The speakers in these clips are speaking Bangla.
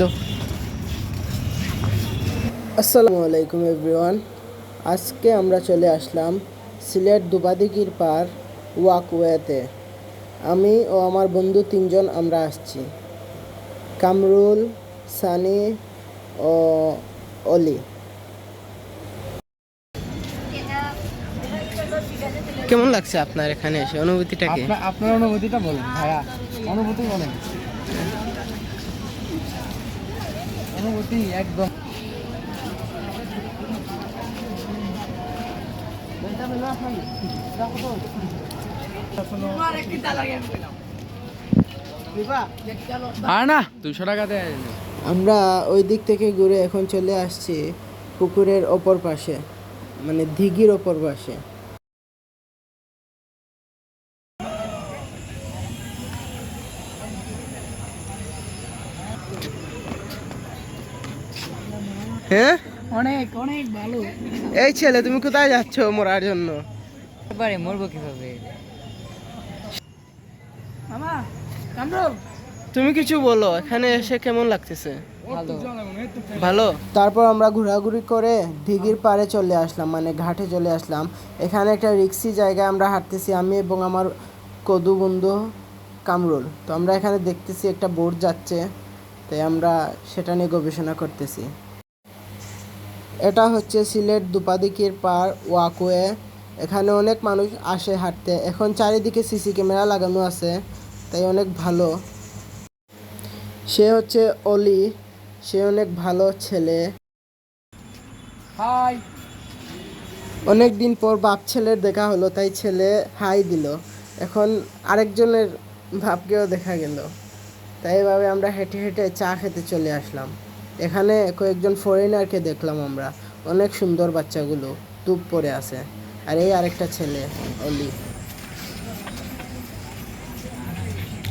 দো আসসালামু আলাইকুম এভরিওয়ান আজকে আমরা চলে আসলাম সিলেট দুবাদিকির পার ওয়াকওয়েতে। আমি ও আমার বন্ধু তিনজন আমরা আসছি। কামরুল, সানি ও অলি। কেমন লাগছে আপনার এখানে এসে? অনুভূতিটা কি? আপনার অনুভূতিটা বলুন, ভাইয়া। অনুভূতি বলেন। অনুভূতি একদম। আমরা ওই দিক থেকে ঘুরে এখন চলে আসছি পুকুরের ওপর পাশে মানে দিঘির ওপর পাশে। হ্যাঁ? অনেক অনেক ভালো। এই ছেলে তুমি কোথায় যাচ্ছ মরার জন্য? এবারে মরবো কীভাবে? মামা কামরুল। তুমি কিছু বলো এখানে এসে কেমন লাগতেছে? ভালো। ভালো? তারপর আমরা ঘোরাঘুরি করে দিঘির পাড়ে চলে আসলাম মানে ঘাটে চলে আসলাম। এখানে একটা রিক্সি জায়গায় আমরা হাঁটতেছি আমি এবং আমার কদু বন্ধু কামরুল। তো আমরা এখানে দেখতেছি একটা বোট যাচ্ছে তাই আমরা সেটা নিয়ে গবেষণা করতেছি। এটা হচ্ছে সিলেট দুপাদিকির পার ওয়াকওয়ে। এখানে অনেক মানুষ আসে হাঁটতে। এখন চারিদিকে সিসি ক্যামেরা লাগানো আছে তাই অনেক ভালো। সে হচ্ছে অলি সে অনেক ভালো ছেলে। হাই। অনেক দিন পর বাপ ছেলের দেখা হলো তাই ছেলে হাই দিল। এখন আরেকজনের বাপকেও দেখা গেল। তাই এভাবে আমরা হেঁটে হেঁটে চা খেতে চলে আসলাম। এখানে কয়েকজন ফরেনারকে দেখলাম আমরা। অনেক সুন্দর বাচ্চাগুলো, টুপ পরে আছে। আর এই আরেকটা ছেলে, অলি।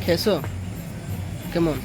খেয়েছো? কেমন?